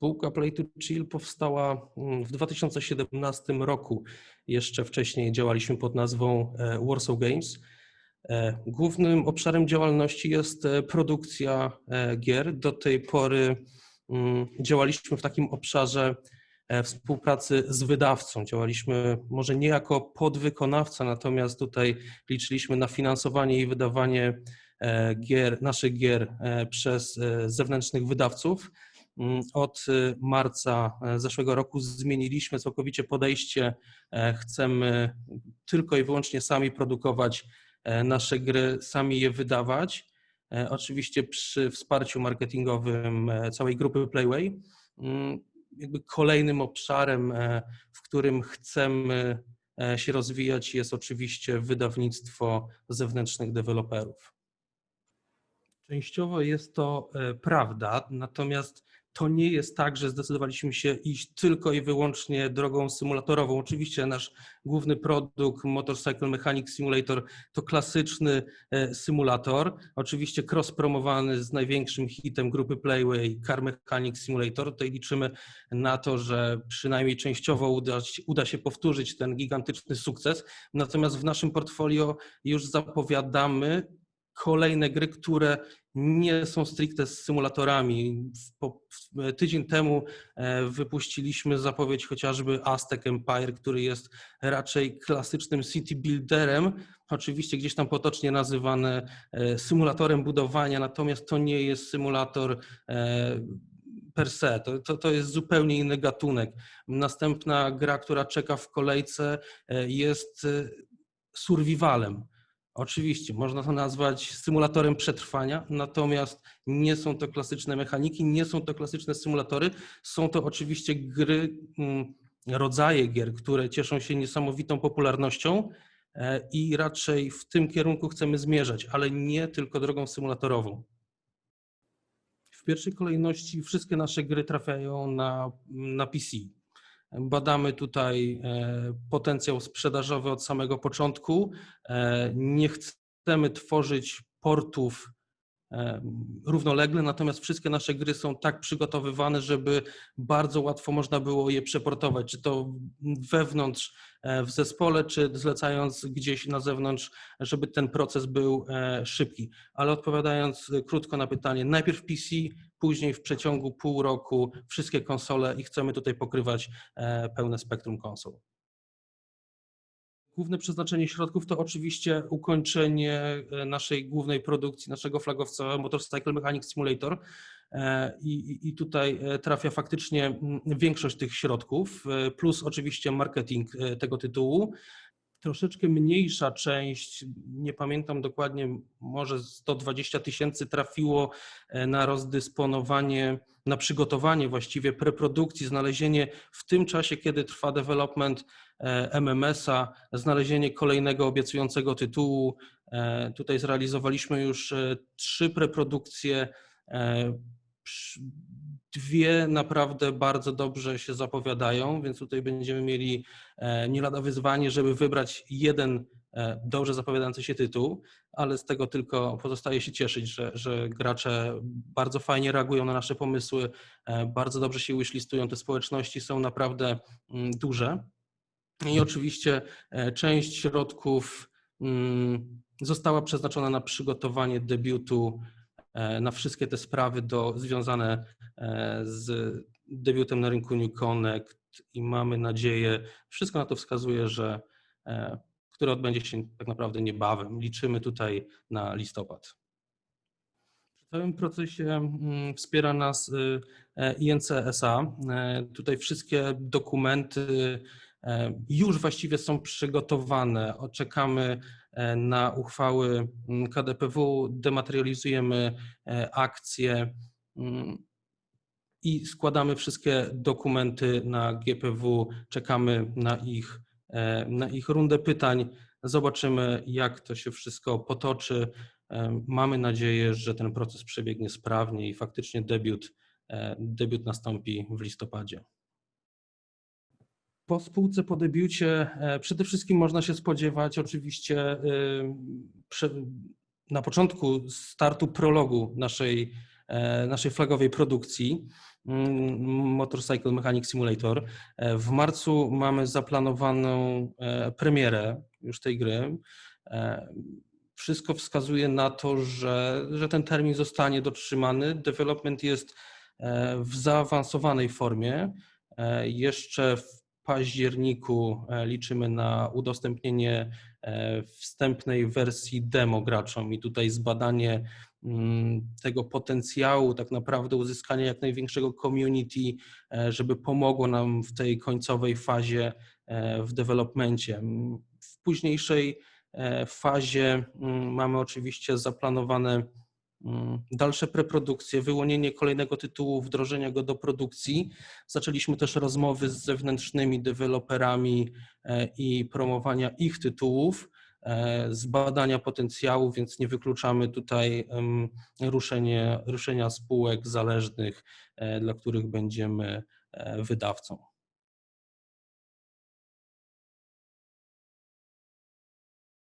Spółka Play to Chill powstała mm, w 2017 roku. Jeszcze wcześniej działaliśmy pod nazwą e, Warsaw Games. E, głównym obszarem działalności jest e, produkcja gier. Do tej pory mm, działaliśmy w takim obszarze współpracy z wydawcą. Działaliśmy może nie jako podwykonawca, natomiast tutaj liczyliśmy na finansowanie i wydawanie gier, naszych gier przez zewnętrznych wydawców. Mm, od y, marca e, zeszłego roku zmieniliśmy całkowicie podejście. E, chcemy tylko i wyłącznie sami produkować e, nasze gry, sami je wydawać. Oczywiście przy wsparciu marketingowym całej grupy Playway. Mm, jakby kolejnym obszarem, w którym chcemy się rozwijać, jest oczywiście wydawnictwo zewnętrznych deweloperów. Częściowo jest to prawda, natomiast to nie jest tak, że zdecydowaliśmy się iść tylko i wyłącznie drogą symulatorową. Oczywiście nasz główny produkt Motorcycle Mechanic Simulator to klasyczny e, symulator, oczywiście cross-promowany z największym hitem grupy Playway Car Mechanic Simulator. Tutaj liczymy na to, że przynajmniej częściowo uda, uda się powtórzyć ten gigantyczny sukces. Natomiast w naszym portfolio już zapowiadamy kolejne gry, które nie są stricte symulatorami. Tydzień temu e, wypuściliśmy zapowiedź chociażby Aztec Empire, który jest raczej klasycznym city builderem, oczywiście gdzieś tam potocznie nazywany e, symulatorem budowania, natomiast to nie jest symulator e, per se. To, to, to, jest zupełnie inny gatunek. Następna gra, która czeka w kolejce, jest survivalem. Oczywiście, można to nazwać symulatorem przetrwania, natomiast nie są to klasyczne mechaniki, nie są to klasyczne symulatory, są to oczywiście gry, mm, rodzaje gier, które cieszą się niesamowitą popularnością e, i raczej w tym kierunku chcemy zmierzać, ale nie tylko drogą symulatorową. W pierwszej kolejności wszystkie nasze gry trafiają na, na PC. Badamy tutaj e, potencjał sprzedażowy od samego początku. E, nie chcemy tworzyć portów równolegle, natomiast wszystkie nasze gry są tak przygotowywane, żeby bardzo łatwo można było je przeportować, czy to wewnątrz w zespole, czy zlecając gdzieś na zewnątrz, żeby ten proces był szybki. Ale odpowiadając krótko na pytanie, najpierw PC, później w przeciągu pół roku wszystkie konsole i chcemy tutaj pokrywać e, pełne spektrum konsol. Główne przeznaczenie środków to oczywiście ukończenie e, naszej głównej produkcji, naszego flagowca Motorcycle Mechanic Simulator. E, I, I, tutaj trafia faktycznie większość tych środków, plus oczywiście marketing tego tytułu troszeczkę mniejsza część, nie pamiętam dokładnie, może 120 tysięcy trafiło e, na rozdysponowanie, na przygotowanie właściwie preprodukcji, znalezienie w tym czasie, kiedy trwa development e, MMS-a, znalezienie kolejnego obiecującego tytułu. E, tutaj zrealizowaliśmy już trzy preprodukcje Dwie naprawdę bardzo dobrze się zapowiadają, więc tutaj będziemy mieli e, nie lada wyzwanie, żeby wybrać jeden e, dobrze zapowiadający się tytuł, ale z tego tylko pozostaje się cieszyć, że, że gracze bardzo fajnie reagują na nasze pomysły, e, bardzo dobrze się wishlistują, te społeczności są naprawdę mm, duże. I oczywiście część środków mm, została przeznaczona na przygotowanie debiutu E, na wszystkie te sprawy do, związane e, z debiutem na rynku New Connect i mamy nadzieję, wszystko na to wskazuje, że e, który odbędzie się tak naprawdę niebawem. Liczymy tutaj na listopad. W całym procesie mm, wspiera nas INC SA. Tutaj wszystkie dokumenty już właściwie są przygotowane. Oczekamy E, na uchwały mm, KDPW, dematerializujemy e, akcje mm, i składamy wszystkie dokumenty na GPW, czekamy na ich, e, na ich rundę pytań. Zobaczymy, jak to się wszystko potoczy. Mamy nadzieję, że ten proces przebiegnie sprawnie i faktycznie debiut, debiut nastąpi w listopadzie. Po spółce, po debiucie e, przede wszystkim można się spodziewać oczywiście e, na początku startu prologu naszej e, naszej flagowej produkcji mm, Motorcycle Mechanic Simulator. W marcu mamy zaplanowaną premierę już tej gry. Wszystko wskazuje na to, że, że ten termin zostanie dotrzymany. Development jest w zaawansowanej formie. Jeszcze październiku e, liczymy na udostępnienie e, wstępnej wersji demo graczom i tutaj zbadanie mm, tego potencjału, tak naprawdę uzyskanie jak największego community, e, żeby pomogło nam w tej końcowej fazie w developmencie. W późniejszej fazie mm, mamy oczywiście zaplanowane dalsze preprodukcje, wyłonienie kolejnego tytułu, wdrożenie go do produkcji. Zaczęliśmy też rozmowy z zewnętrznymi deweloperami e, i promowania ich tytułów, e, z badania potencjału, więc nie wykluczamy tutaj ruszenie, ruszenia spółek zależnych, e, dla których będziemy wydawcą.